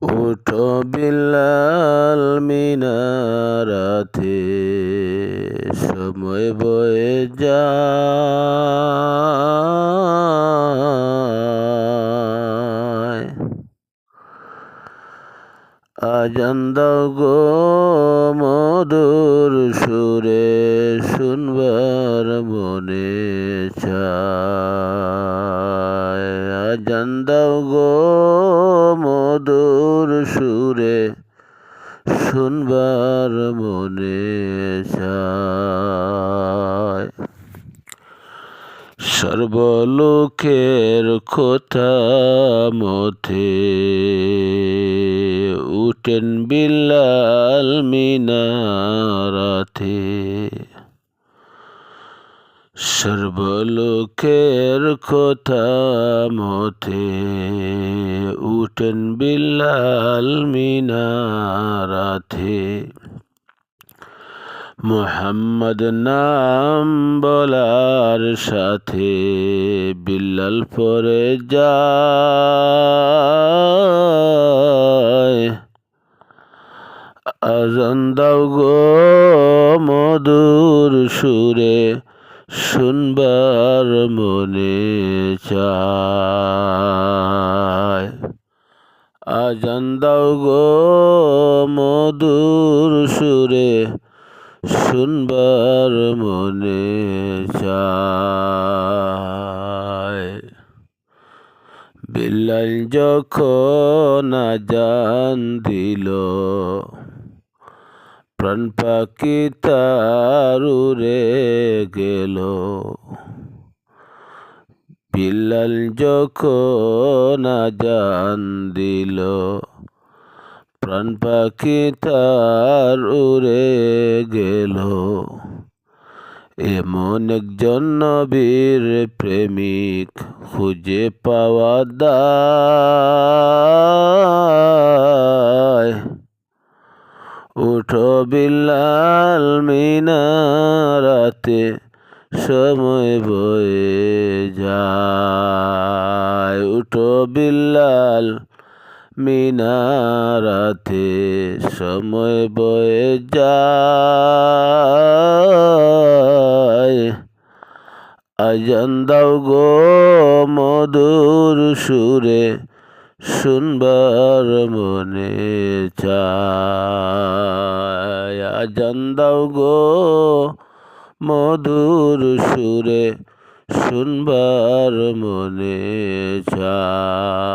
উঠো বিলাল মিনারাতে, সময় বয়ে যায় আজান দাও গো মধুর সুরে শুনবার মনে চায়। আজান গো মধুর সুরে শুনবার মনে সর্বলোকের কথা মতে উঠেন বিল্লাল মিনারাতে। সর্বলোকের কথা মতে উঠেন বিল্লাল মিনারাতে। মোহাম্মদ নাম বলার সাথে বিল্লাল পরে যায়। আজান গো মধুর সুরে। শুনবার মনে চায়। গো মধুর সুরে শুনবার মনে চায়। বিল্লাল যখন আজান দিল প্রাণ পাখি তার উড়ে গেল। বিল্লাল যখন আজান দিল, প্রাণ পাখি তার উড়ে গেল। এমন একজন নবীর প্রেমিক খুঁজে পাওয়া দায়। উঠো বিল্লাল মিনারাতে সময় বয়ে যায়। উঠো বিল্লাল মিনারাতে সময় বয়ে যায়। আজান দাও গো মধুর সুরে, শুনবার মনে চায়। আজান দাও গো মধুর সুরে শুনবার মনে চায়।